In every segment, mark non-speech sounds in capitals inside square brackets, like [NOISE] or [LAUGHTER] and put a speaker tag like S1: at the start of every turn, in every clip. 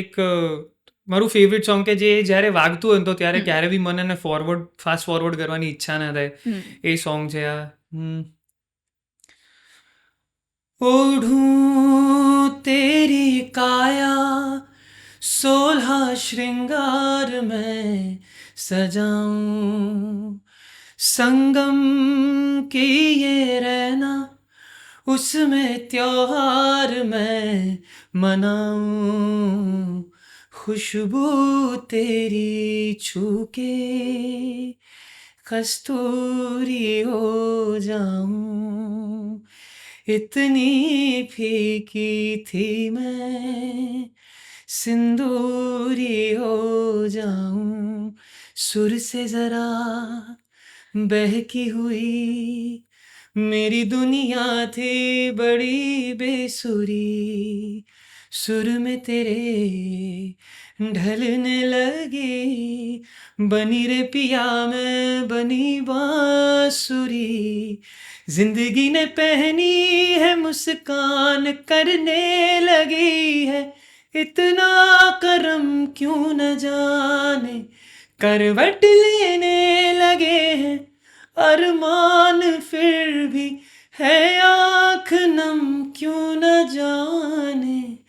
S1: એક અ, મારું favourite song કે જે જ્યારે વાગતું હોય ને તો ત્યારે
S2: હમ.
S1: ક્યારે બી મને એને ફોરવર્ડ ફાસ્ટ ફોરવર્ડ કરવાની ઈચ્છા ના થાય
S2: હમ.
S1: એ સોંગ છે આ હમ. ओढ़ूं तेरी काया सोलह श्रृंगार में सजाऊं संगम की ये रहना उसमें त्योहार मैं मनाऊं, खुशबू तेरी छू के कस्तूरी हो जाऊँ। इतनी फीकी थी मैं, सिंदूरी हो जाऊँ। सुर से जरा बहकी हुई, मेरी दुनिया थी बड़ी बेसुरी। सुर में तेरे ढलने लगी। बनी रे पिया मैं, बनी बांसुरी। ज़िंदगी ने पहनी है, मुस्कान करने लगी है। इतना करम क्यों न जाने? करवट लेने लगे हैं। अरमान फिर भी है, आँख नम क्यों न जाने?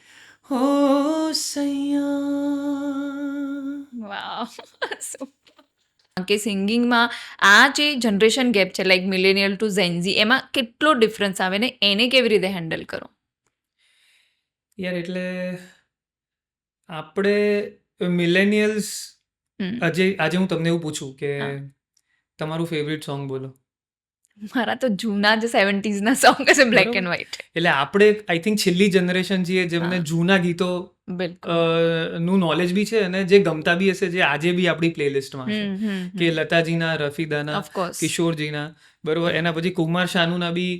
S1: [LAUGHS]
S2: કે સિંગિંગમાં આ જે જનરેશન ગેપ છે like millennial to Gen Z એમાં કેટલો ડિફરન્સ આવે ને એને કેવી રીતે હેન્ડલ કરો?
S1: યાર એટલે આપણે મિલેનિયલ્સ આજે આજે હું તમને એવું પૂછું કે તમારું ફેવરિટ સોંગ બોલો.
S2: મારા તો જૂના જ સેવન્ટીઝના સોંગ છે બ્લેક એન્ડ વ્હાઈટ
S1: એટલે આપણે આઈ થિંક છેલ્લી જનરેશન છીએ જેમને જૂના ગીતો
S2: બિલકુલ.
S1: નું નોલેજ બી છે અને જે ગમતા બી હશે જે આજે બી આપણી પ્લેલિસ્ટમાં છે. કે લતાજીના રફીદાના કિશોરજીના બરોબર? એના પછી કુમાર શાનુના બી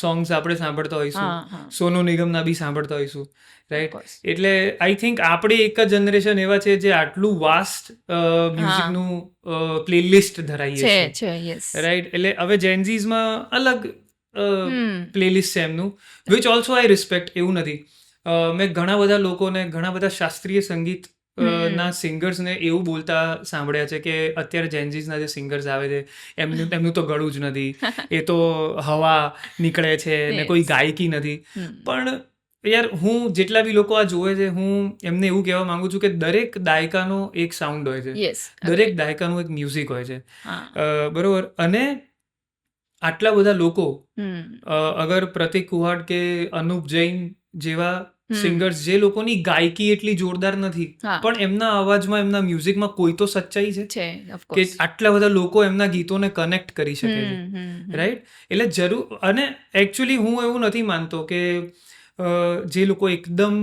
S1: સોંગ્સ આપણે સાંભળતા હોઈશું. સોનુ નિગમના બી સાંભળતા હોઈશું રાઈટ એટલે આઈ થિંક આપણે એક જ જનરેશન એવા છે જે આટલું વાસ્ટ મ્યુઝિકનું પ્લેલિસ્ટ ધરાઈએ
S2: છે
S1: રાઈટ એટલે હવે જેન્ઝીઝમાં અલગ પ્લેલિસ્ટ છે એમનું વિચ ઓલ્સો આઈ રિસ્પેક્ટ એવું નથી. અ, મેં ઘણા બધા લોકોને ઘણા બધા શાસ્ત્રીય સંગીત અ,
S2: હમ.
S1: ના સિંગર્સને એવું બોલતા સાંભળ્યા છે કે અત્યારે જેન્જીસના જે સિંગર્સ આવે છે એમનું એમનું તો ગળું જ નથી એ તો હવા નીકળે છે ને. કોઈ ગાયકી નથી
S2: હમ.
S1: પણ યાર હું જેટલા બી લોકો આ જોવે છે હું એમને એવું કહેવા માંગુ છું કે દરેક દાયકાનો એક સાઉન્ડ હોય છે
S2: યસ
S1: દરેક દાયકાનું એક મ્યુઝિક હોય છે
S2: હા
S1: અ, બરોબર અને આટલા બધા લોકો
S2: હમ
S1: અ, અગર પ્રતિક કુહાડ કે અનુપ જૈન જેવા. સિંગર્સ જે લોકોની ગાયકી એટલી જોરદાર નથી પણ એમના અવાજમાં એમના મ્યુઝિકમાં કોઈ તો સચ્ચાઈ છે કે આટલા બધા લોકો એમના ગીતોને કનેક્ટ કરી શકે છે. રાઈટ એટલે જરૂર અને એકચ્યુઅલી હું એવું નથી માનતો કે જે લોકો એકદમ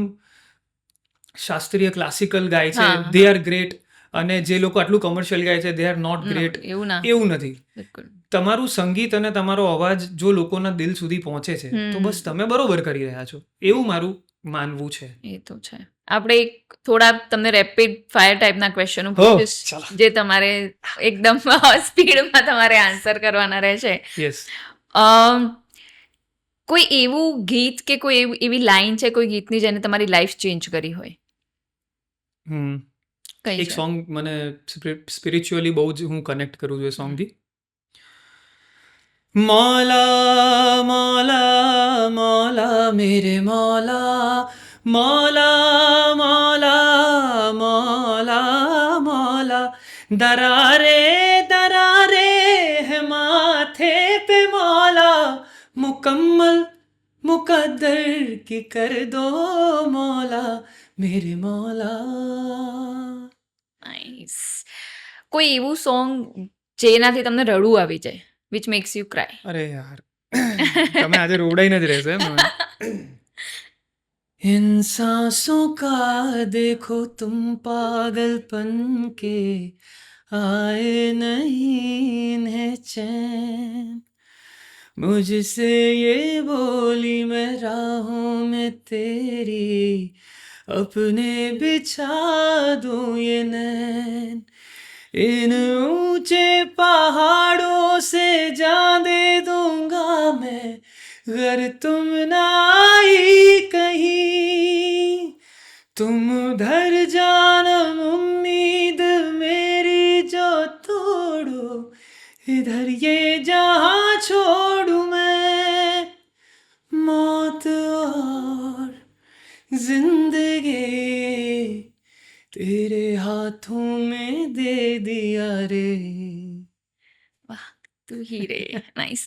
S1: શાસ્ત્રીય ક્લાસિકલ ગાય છે દે આર ગ્રેટ અને જે લોકો આટલું કમર્શિયલ ગાય છે દે આર નોટ ગ્રેટ
S2: એવું
S1: નથી. તમારું સંગીત અને તમારો અવાજ જો લોકોના દિલ સુધી પહોંચે છે તો બસ તમે બરોબર કરી રહ્યા છો. એવું મારું માનવું છે.
S2: એ તો છે. આપણે એક થોડા તમને રેપિડ ફાયર ટાઈપના ક્વેશ્ચનો પૂછીશ જે તમારે એકદમ [LAUGHS] સ્પીડમાં તમારે આન્સર કરવાના રહેશે.
S1: યસ
S2: કોઈ એવું ગીત કે કોઈ એવી- લાઈન છે કોઈ ગીતની જેને તમારી લાઈફ ચેન્જ કરી હોય?
S1: હમ. એક સોંગ મને સ્પિરિચ્યુઅલી બહુ જ હું કનેક્ટ કરું છું એ સોંગથી મૌલા મૌલા મૌલા મેરે મૌલા મૌલા મૌલા મૌલા મૌલા દરારે દરારે હે માથે પે મૌલા મુકમ્મલ મુકદ્દર की कर दो मौला मेरे मौला
S2: નાઇસ કોઈ એવું સોંગ જેનાથી તમને રડવું આવી જાય વિચ મેક્સ યુ ક્રાય
S1: અરે યાર તમે આજે રોવડાઈને જ રહેશે એમ ને? इन सांसों का देखो तुम पागलपन के आए नहीं इन्हें चैन मुझसे ये बोली मैं राहों में तेरी अपने बिछा दूं ये नैन इन ऊंचे पहाड़ों से जा दे दूंगा मैं अगर तुम ना आई कहीं तुम उधर जाना उम्मीद मेरी जो तोड़ो इधर ये जहां छोड़ू मैं मौत और जिंदगी तेरे हाथों में दे दिया रे
S2: તું હીરે નાઈસ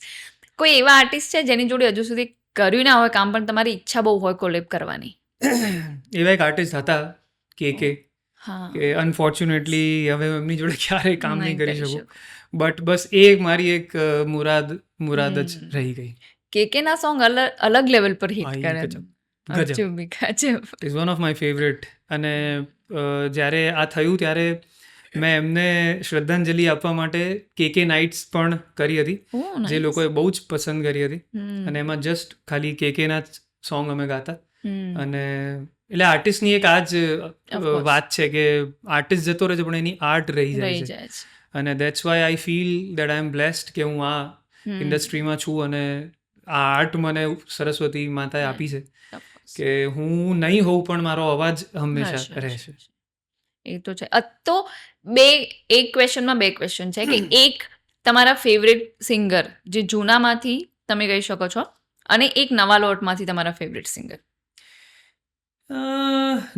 S2: કોઈ એવા આર્ટિસ્ટ છે જેની જોડે હજુ સુધી કર્યું ના હોય કામ પણ તમારી ઈચ્છા બહુ હોય કોલેબ કરવાની [COUGHS]
S1: એવા એક આર્ટિસ્ટ હતા કે કે
S2: હા
S1: કે અનફોર્ચ્યુનેટલી હવે એમની જોડે ક્યારેય કામ નહીં કરી શકું
S2: શકો.
S1: બટ બસ એ મારી એક અ, મુરાદ મુરાદ જ
S2: હમ.
S1: રહી ગઈ
S2: કેકે ના સોંગ અલગ અલગ લેવલ પર હિટ
S1: હા, એ
S2: કરે
S1: ગજબ.
S2: છે
S1: ગજબ.
S2: ગજબ
S1: is one of my favourite અને જ્યારે આ થયું ત્યારે મેં એમને શ્રદ્ધાંજલિ આપવા માટે કે કે નાઇટ્સ પણ કરી હતી જે. લોકોએ બહુ જ પસંદ કરી હતી. અને એમાં જસ્ટ ખાલી કે કેના સોંગ અમે ગાતા. અને એટલે આર્ટિસ્ટની એક આ જ. વાત છે કે આર્ટિસ્ટ જતો રહે છે પણ એની આર્ટ રહી જાય છે. અને that's why I feel that I am blessed કે હું આ ઇન્ડસ્ટ્રીમાં છું અને આ આર્ટ મને સરસ્વતી માતાએ આપી છે. કે હું નહીં હોઉં પણ મારો અવાજ હંમેશા
S2: હશે,
S1: રહેશે
S2: એ તો છે. તો બે એક ક્વેશ્ચનમાં બે ક્વેશ્ચન છે કે એક તમારા ફેવરેટ સિંગર જે જૂનામાંથી તમે કહી શકો છો અને એક નવા લોટમાંથી તમારા ફેવરેટ સિંગર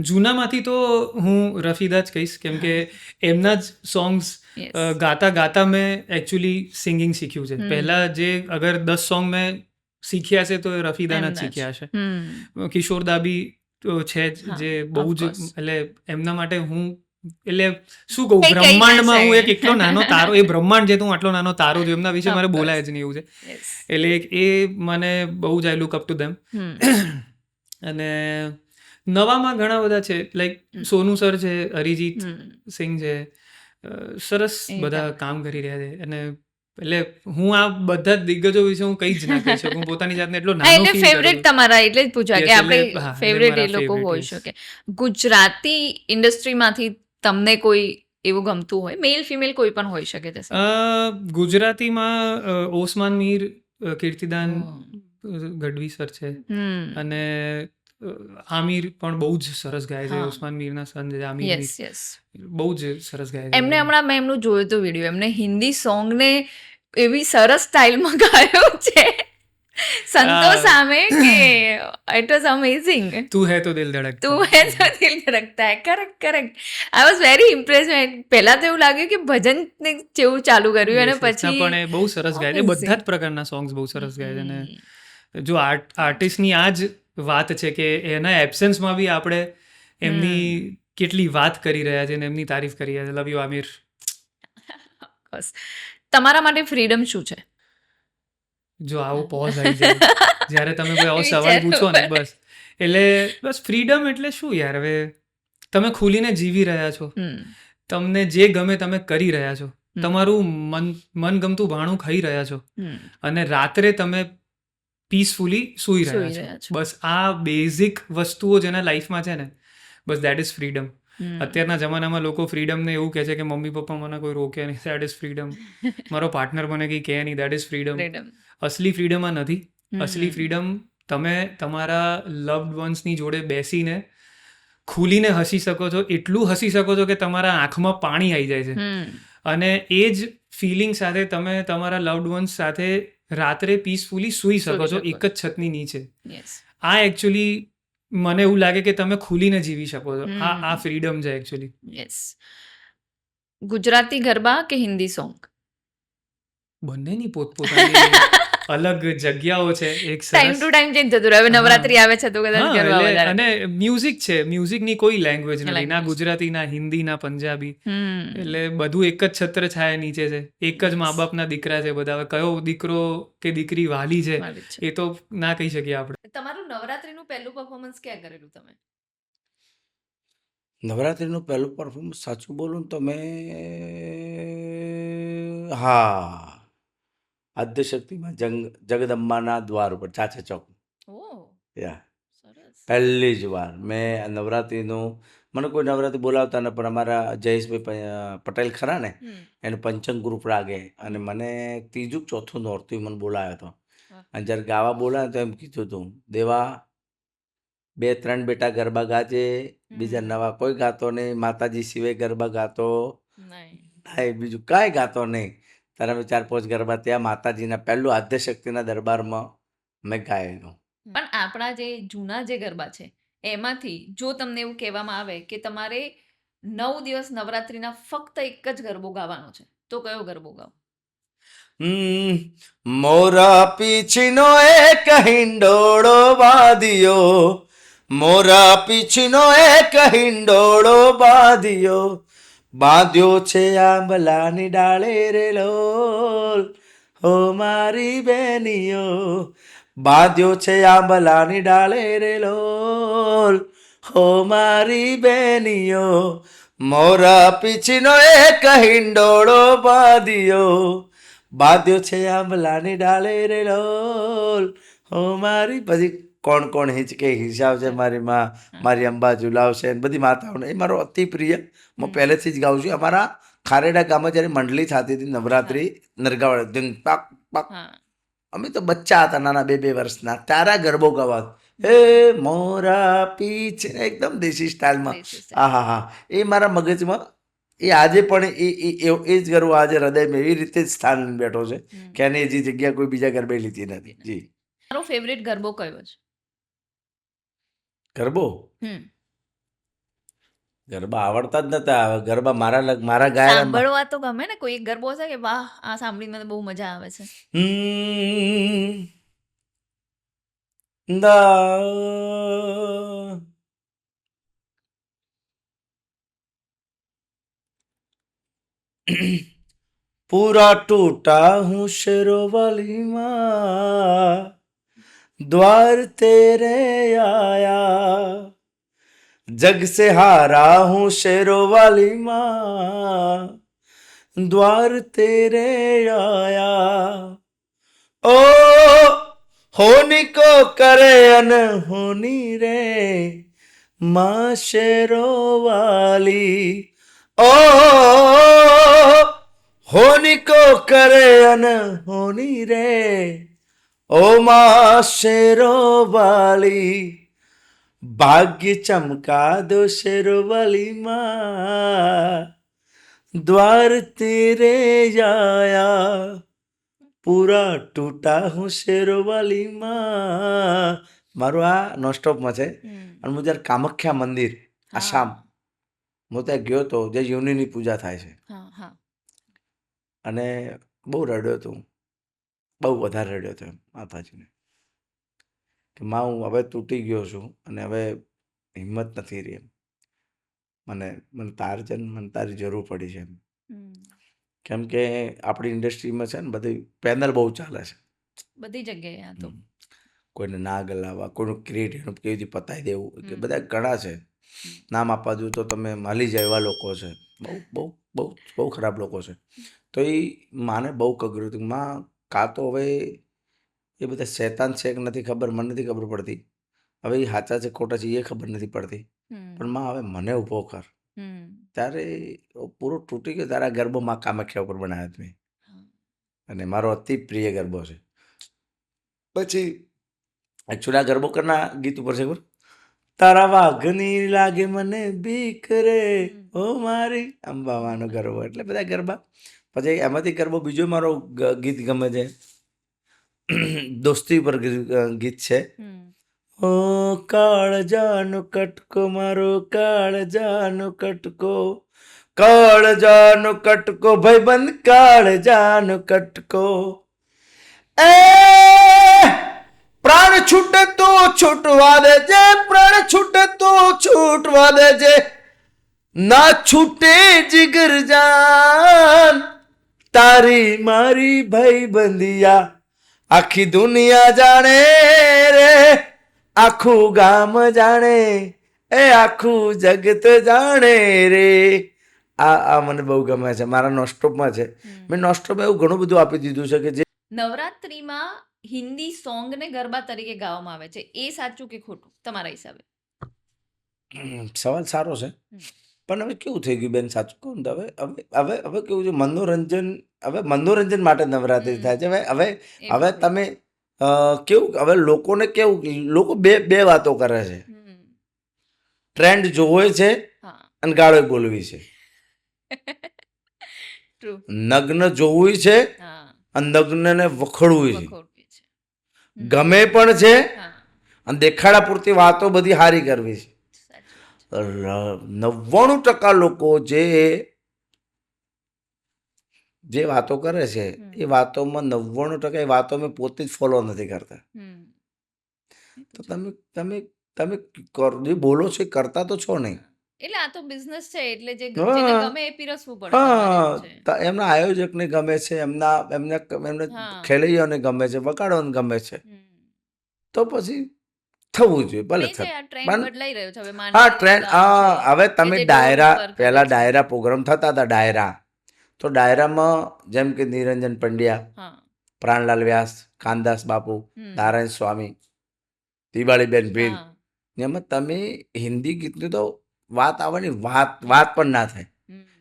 S1: જૂનામાંથી તો હું રફીદા જ કહીશ કેમ કે એમના જ સોંગ્સ ગાતા ગાતા મેં એકચ્યુઅલી સિંગિંગ શીખ્યું છે. પહેલા જે અગર દસ સોંગ મેં શીખ્યા છે તો રફીદાના જ શીખ્યા છે કિશોરદા તો છે જ બહુ જ એટલે એમના માટે હું એટલે શું કહું બ્રહ્માંડમાં હું એક એટલો નાનો તારો એ બ્રહ્માંડ જે તો હું આટલો નાનો તારો છું એમના વિશે મારે બોલાય જ નહીં એવું છે. એટલે એ મને બહુ જ I look up to
S2: them. [CLEARS THROAT]
S1: અને નવામાં ઘણા બધા છે લાઈક. સોનુ સર છે અરિજીત. સિંહ છે સરસ બધા. કામ કરી રહ્યા છે. અને એટલે હું આ બધા દિગ્ગજો વિશે હું કઈ જ ના કહી શકું. પોતાની જાતને એટલો નાનો
S2: એટલે ફેવરેટ તમારા એટલે જ પૂછ્યા કે આપણે ફેવરેટ એ લોકો હોઈ શકે. ગુજરાતી ઇન્ડસ્ટ્રીમાંથી તમને કોઈ એવું ગમતું હોય? મેલ ફિમેલ કોઈ પણ હોઈ શકે છે
S1: ગુજરાતીમાં ઓસમાન મીર કીર્તિદાન ગઢવી સર છે. અને આમિર પણ બહુ જ સરસ ગાય છે ઉસ્માન મીરના સન છે આમિર
S2: યસ યસ
S1: બહુ જ સરસ ગાય છે.
S2: એમને હમણાં મેં એમનું જોયું તો વીડિયો એમને હિન્દી સોંગને એવી સરસ સ્ટાઇલમાં ગાયો છે. સંતોષ. સામે કે ઇટ વોઝ અમેઝિંગ
S1: તું હે તો દિલ ધડક
S2: તું હે તો દિલ ધડકતા. Hey correct correct I was very impress પહેલા તો એવું લાગ્યું કે ભજન ને જેવું ચાલુ કર્યું અને પછી
S1: પણ એ બહુ સરસ ગાય છે. બધા જ પ્રકારના સોંગ્સ બહુ સરસ ગાય છે અને જો આર્ટ આર્ટિસ્ટની આ જ વાત છે કે એના એબસેન્સમાં બી આપણે એમની કેટલી વાત કરી રહ્યા છે અને એમની તારીફ કરી રહ્યા છે. લવ યુ આમિર
S2: બસ. તમારા માટે ફ્રીડમ શું છે?
S1: જો આવો પોઝ આવી જાય. જ્યારે તમે કોઈ આવો સવાલ પૂછો ને બસ. એટલે બસ ફ્રીડમ એટલે શું યાર? હવે તમે ખુલીને જીવી રહ્યા છો. તમને જે ગમે તમે કરી રહ્યા છો. તમારું મન મનગમતું ભાણું ખાઈ રહ્યા છો. અને રાત્રે તમે પીસફુલી સૂઈ રહ્યા છો. બસ આ બેઝિક વસ્તુઓ જેના લાઈફમાં છે ને બસ દેટ ઇઝ ફ્રીડમ અત્યારના જમાનામાં લોકો ફ્રીડમને એવું કહે છે કે મમ્મી પપ્પા મને કોઈ રોકે નહીં. દેટ ઇઝ ફ્રીડમ મારો પાર્ટનર મને કંઈ કહે નહીં. દેટ ઇઝ ફ્રીડમ અસલી ફ્રીડમ આ નથી. અસલી ફ્રીડમ તમે તમારા લવડ વન્સની જોડે બેસીને ખુલીને હસી શકો છો. એટલું હસી શકો છો કે તમારા આંખમાં પાણી આવી જાય છે. અને એ જ ફિલિંગ સાથે તમે તમારા લવડ વન્સ સાથે રાત્રે પીસફુલી સૂઈ શકો છો એક જ છતની નીચે. આ એકચ્યુઅલી મને એવું લાગે કે તમે ખુલીને જીવી શકો છો. આ. આ ફ્રીડમ છે એકચ્યુઅલી
S2: યસ ગુજરાતી ગરબા કે હિન્દી સોંગ
S1: બંનેની પોતપોતાની અલગ જગ્યાઓ છે એક
S2: ટાઈમ ટુ ટાઈમ ચેન્જ થતું રહે નવરાત્રી આવે છે તો કદાચ
S1: કરવા
S2: વધારે.
S1: અને મ્યુઝિક છે મ્યુઝિકની કોઈ લેંગ્વેજ નથી. ના ગુજરાતી ના હિન્દી ના પંજાબી. એટલે બધું એક જ છત્ર છાયા નીચે છે. એક જ મા બાપના દીકરા છે બધા. કયો દીકરો કે દીકરી વાલી છે એ તો ના કહી શકીએ આપણે.
S2: તમારું નવરાત્રીનું પહેલું પરફોર્મન્સ ક્યાં કરેલું તમે?
S3: નવરાત્રિનું પહેલું પરફોર્મન્સ સાચું બોલું તો મેં હા. આદ્યશક્તિમાં જંગ જગદંબાના દ્વાર ઉપર ચાચા ચોક. યા. પહેલી જ વાર મેં નવરાત્રિનું મને કોઈ નવરાત્રિ બોલાવતા ને પણ અમારા જયેશભાઈ પટેલ ખરા ને એનું પંચંગ ગ્રુપ રાગે અને મને ત્રીજું ચોથું નોરતું મને બોલાવ્યો હતો. અને જ્યારે ગાવા બોલાવ્યો તો એમ કીધું હતું દેવા બે ત્રણ બેટા ગરબા ગાજે બીજા નવા કોઈ ગાતો નહીં માતાજી સિવાય ગરબા ગાતો
S2: નહીં
S3: બીજું કાંઈ ગાતો નહીં. અમે ચાર પાંચ ગરબા ત્યાં માતાજીના પહેલું આદ્યશક્તિના દરબારમાં મેં ગાયેલું.
S2: પણ આપણા જે જૂના જે ગરબા છે એમાંથી જો તમને એવું કહેવામાં આવે કે તમારે નવ દિવસ નવરાત્રિના ફક્ત એક જ ગરબો ગાવાનો છે તો કયો ગરબો
S3: ગાવ? મોરા પીછીનો એક હિંડોળો બાંધ્યો. મોરા પીછીનો એક હિંડોળો બાંધ્યો. બાંધ્યો છે આંબલાની ડાળે રે લોલ. હો મારી બેનીઓ બાંધ્યો છે આંબલાની ડાળે રે લોલ. હો મારી બેનીઓ મોરા પીછીનો એક હિંડોળો બાંધ્યો. બાંધ્યો છે આંબલાની ડાળે રે લોલ. હો મારી પછી કોણ કોણ હિંચકે હિસાબ છે મારી માં, મારી અંબા ઝુલાવશે બધી માતાઓને. એ મારો અતિ પ્રિય હું પહેલેથી જ ગાઉં છું. અમારા ખારેડા ગામમાં જ્યારે મંડળી થતી હતી નવરાત્રી નરગાવાડા ધૂન પાક પાક. અમે તો બચ્ચા હતા નાના બે બે વર્ષના. તારા ગરબો ગવા. હે મોરા છે એકદમ દેશી સ્ટાઇલમાં. હા હા હા. એ મારા મગજમાં એ આજે પણ એ એ એ- જ ગરબો આજે હૃદયમાં એવી રીતે જ સ્થાન બેઠો છે. કે એને હજી જગ્યા કોઈ બીજા ગરબે લીધી નથી. જી.
S2: મારો ફેવરેટ ગરબો કયો છે?
S3: ગરબો?
S2: હમ.
S3: ગરબા આવડતા જ નતા. ગરબા મારા લગ મારા ગાયા
S2: સાંભળવા તો ગમે ને કોઈ એક ગરબો છે કે વાહ આ સાંભળીને મને બહુ મજા આવે છે.
S3: દા. પૂરા ટૂટા હું શેરોવાલીમાં દ્વાર તેરે આયા. जग से हारा हूँ शेरोवाली माँ, द्वार तेरे आया। ओ, होनी को करे अनहोनी रे, माँ शेरोवाली ओ, होनी को करे अनहोनी रे, ओ माँ शेरोवाली भाग्य ભાગ્ય ચમકા દો શેરવાલીમાં દ્વાર તેરે જાયા પૂરા તૂટા હું શેરવાલીમાં. મારું આ નોસ્ટોપમાં છે. અને હું જ્યારે કામખ્યા મંદિર આસામ
S2: હું
S3: ત્યાં ગયો હતો જે યુનિની પૂજા થાય છે. અને બહુ રડ્યો હતો બહુ વધારે રડ્યો હતો એમ આભાજીને કે માં હું હવે તૂટી ગયો છું અને હવે હિંમત નથી રહી એમ. મને મને તાર છે ને મને તારી જરૂર પડી છે. કેમ કે આપણી ઇન્ડસ્ટ્રીમાં છે ને બધી પેનલ બહુ ચાલે છે.
S2: બધી જગ્યાએ આ તો.
S3: કોઈને ના ગલાવવા કોઈનું ક્રિએટિવ કેવી રીતે પતાવી દેવું કે બધા ઘણા છે. નામ આપવા દઉં તો તમે માલી જાય એવા લોકો છે. બહુ બહુ બહુ બહુ ખરાબ લોકો છે. તો એ માને બહુ કગર્યું હતું માં કાં તો હવે એ બધા શેતાન છે કે નથી ખબર મને નથી ખબર પડતી. હવે એ સાચા છે ખોટા છે એ ખબર નથી પડતી. પણ માં હવે મને ઊભો કર. ત્યારે પૂરો તૂટી ગયો ગરબો માં કામાખ્યા ઉપર બનાવ્યો
S2: તમે
S3: અને મારો અતિ પ્રિય ગરબો છે. પછી એકચ્યુઅલી આ ગરબો કરના ગીત ઉપર છે તારા વાઘની લાગે મને બીક રે. ઓ મારી અંબાવાનો ગરબો. એટલે બધા ગરબા. પછી એમાંથી ગરબો બીજો મારો ગીત ગમે છે. દોસ્તી પર ગીત છે
S2: ઓ
S3: ઓ કાળજાનો કટકો મારો કાળજાનો કટકો કાળજાનો કટકો ભાઈ બંધ કાળજાનો કટકો એ પ્રાણ છૂટે તો છૂટવા દેજે પ્રાણ છૂટે તો છૂટવા દેજે ના છૂટે જીગર જાન તારી મારી ભાઈબંધિયા આખી દુનિયા જાણે રે આખું ગામ જાણે એ આખું જગત જાણે રે. આ આ મને બહુ ગમે છે મારા નોસ્ટોપમાં છે. મેં નોસ્ટોપ એવું ઘણું બધું આપી દીધું છે કે જે
S2: નવરાત્રીમાં હિન્દી સોંગને ગરબા તરીકે ગાવામાં આવે છે. એ સાચું કે ખોટું? તમારા હિસાબે.
S3: સવાલ સારો છે. પણ હવે કેવું થઈ ગયું બેન? સાચું કહું ને હવે હવે હવે હવે કેવું છે? મનોરંજન હવે મનોરંજન માટે નવરાત્રિ થાય છે. હવે હવે હવે તમે કેવું હવે લોકોને કેવું લોકો બે બે વાતો કરે છે. ટ્રેન્ડ જોવો છે અને ગાળો બોલવી છે. [LAUGHS] નગ્ન જોવું છે અને નગ્નને વખોડવું છે. ગમે પણ છે અને દેખાડા પૂરતી વાતો બધી હારી કરવી છે. નવ્વાણું ટકા લોકો જે જે વાતો કરે છે. એ વાતોમાં નવ્વાણું ટકા એ વાતો મેં પોતે જ ફોલો નથી કરતા. તો તમે તમે તમે કર- જે બોલો છો એ કરતા તો છો નહીં.
S2: એટલે આ તો બિઝનેસ છે એટલે જે. ગમે એ પીરસવું પડે
S3: હા એમના આયોજકને ગમે છે એમના એમને એમને. ખેલૈયાઓને ગમે છે વગાડોને ગમે છે. તો પછી થવું જોઈએ ભલે થાય હા ટ્રેન્ડ. હવે તમે ડાયરા પહેલા ડાયરા પ્રોગ્રામ થતા હતા ડાયરા. તો ડાયરામાં જેમ કે નિરંજન પંડ્યા પ્રાણલાલ વ્યાસ કાનદાસ બાપુ નારાયણ સ્વામી દિવાળીબેન ભીલ. એમાં તમે હિન્દી ગીતની તો વાત આવવાની વાત વાત પણ ના થાય.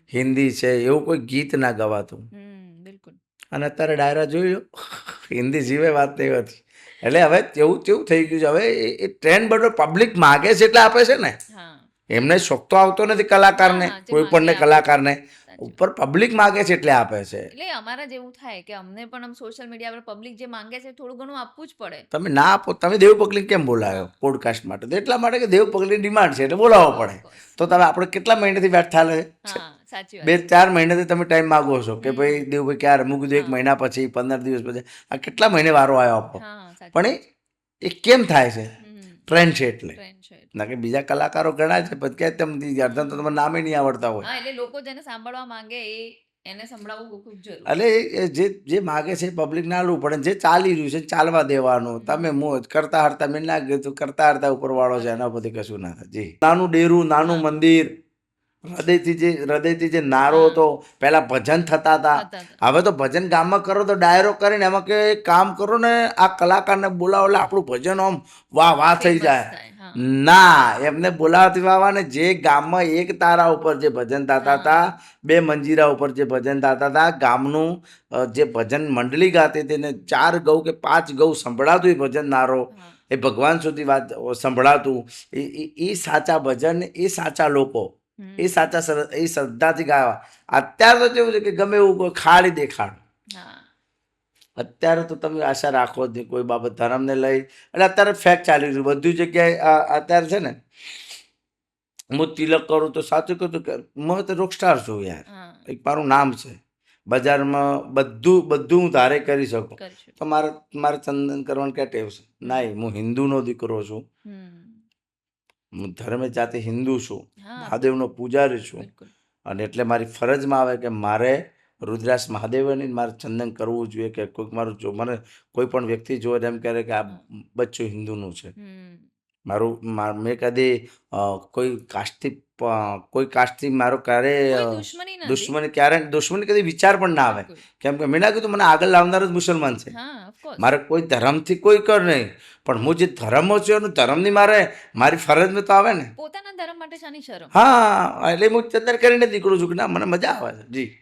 S3: હિન્દી છે એવું કોઈ ગીત ના ગવાતું.
S2: બિલકુલ.
S3: અને અત્યારે ડાયરા જોયું હિન્દી જીવે વાત નહીં હોતી. એટલે હવે તેવું તેવું થઈ ગયું છે? હવે એ- ટ્રેન ટ્રેન્ડ બધો પબ્લિક માગે છે એટલે આપે છે ને. એમને શોખ તો આવતો નથી કલાકારને કોઈ પણ
S2: આપે.
S3: કલાકારને. ઉપર પબ્લિક માગે છે એટલે આપે છે.
S2: એટલે અમારા જેવું થાય કે અમને પણ આમ સોશિયલ મીડિયા પર પબ્લિક જે માંગે છે થોડું ઘણું આપવું જ પડે.
S3: તમે ના આપો તમે દેવ પગલી કેમ બોલાવ્યો પોડકાસ્ટ માટે? તો એટલા માટે કે દેવ પગલી ડિમાન્ડ છે એટલે બોલાવવો પડે. તો તમે આપણે કેટલા મહિનાથી વાત
S2: સાચી
S3: બે ચાર મહિનાથી તમે ટાઈમ માગો છો કે. ભાઈ દેવભાઈ ક્યારે? મૂકી દો એક મહિના પછી પંદર દિવસ પછી. આ કેટલા મહિને વારો આવ્યો આપો?
S2: હા. સાચી
S3: પણ એ એ કેમ થાય છે? ટ્રેન્ડ છે એટલે. ના કે બીજા કલાકારો ઘણા છે પણ ક્યાંય તમને અર્ધન તો તમને નામે નહીં આવડતા હોય.
S2: એટલે લોકો જેને સાંભળવા માંગે એ એને સંભળાવવું ખૂબ જરૂરી.
S3: એટલે જે જે માગે છે પબ્લિક ના લવું પડે. જે ચાલી રહ્યું છે ચાલવા દેવાનું. તમે મોજ કરતા હરતા મેં ના કીધું કરતા હરતા ઉપરવાળો છે એના પછી કશું ના થાય. જી. નાનું ડેરું નાનું મંદિર હૃદયથી જે હૃદયથી જે નારો હતો પહેલા ભજન થતા હતા. હવે તો ભજન ગામમાં કરો તો ડાયરો કરીને એમાં કે કામ કરો ને આ કલાકારને બોલાવો એટલે આપણું ભજન આમ વાહ વાહ થઈ જાય. ના એમને બોલાવતી વાવાને જે ગામમાં એક તારા ઉપર જે ભજન થતા હતા બે મંજીરા ઉપર જે ભજન થતા હતા ગામનું જે ભજન મંડળી ગાતી હતી ને ચાર ગૌ કે પાંચ ગૌ સંભળાતું એ ભજન નારો એ ભગવાન સુધી વાત સંભળાતું. એ સાચા ભજન એ સાચા લોકો. એ સાચા શ્ર- એ શ્રદ્ધાથી ગાવા. અત્યારે તો કેવું છે કે ગમે એવું કોઈ ખાડી દેખાડ.
S2: હા.
S3: અત્યારે તો તમે આશા રાખો જ નહીં કોઈ બાબત ધર્મને લઈ. એટલે અત્યારે ફેક ચાલી રહ્યું બધી જગ્યાએ અત્યારે છે ને હું તિલક કરું તો સાચું કહું તો કે હું તો રોકસ્ટાર છું યાર. એક મારું નામ છે. બજારમાં બધું બધું હું ધારે કરી શકું. તો મારે મારે ચંદન કરવાનું ક્યાં ટેવ છે? નહીં હું હિન્દુનો દીકરો છું. હું ધર્મે જાતે હિન્દુ છું મહાદેવનો પૂજારી છું અને એટલે મારી ફરજમાં આવે કે મારે રુદ્રાસ મહાદેવની મારે ચંદન કરવું જોઈએ કે કોઈક મારું જો મને કોઈ પણ વ્યક્તિ જોવે એમ કહે કે આ બચ્ચું હિન્દુનું છે. મારું મેં કદી કોઈ કાસ્ટથી પ- કોઈ કાસ્ટથી મારો ક્યારે
S2: દુશ્મની
S3: ક્યારે દુશ્મની કદી વિચાર પણ ના આવે. કેમ કે મેં ના કીધું મને આગળ લાવનાર જ મુસલમાન છે. મારે કોઈ ધર્મથી કોઈ કર નહીં પણ હું જે ધર્મ છું એનું ધર્મની મારે મારી ફરજમાં તો આવે ને.
S2: પોતાના ધર્મ માટે શાની શરમ.
S3: હા એટલે હું ચંદર કરીને નીકળું છું કે ના મને મજા આવે છે. જી.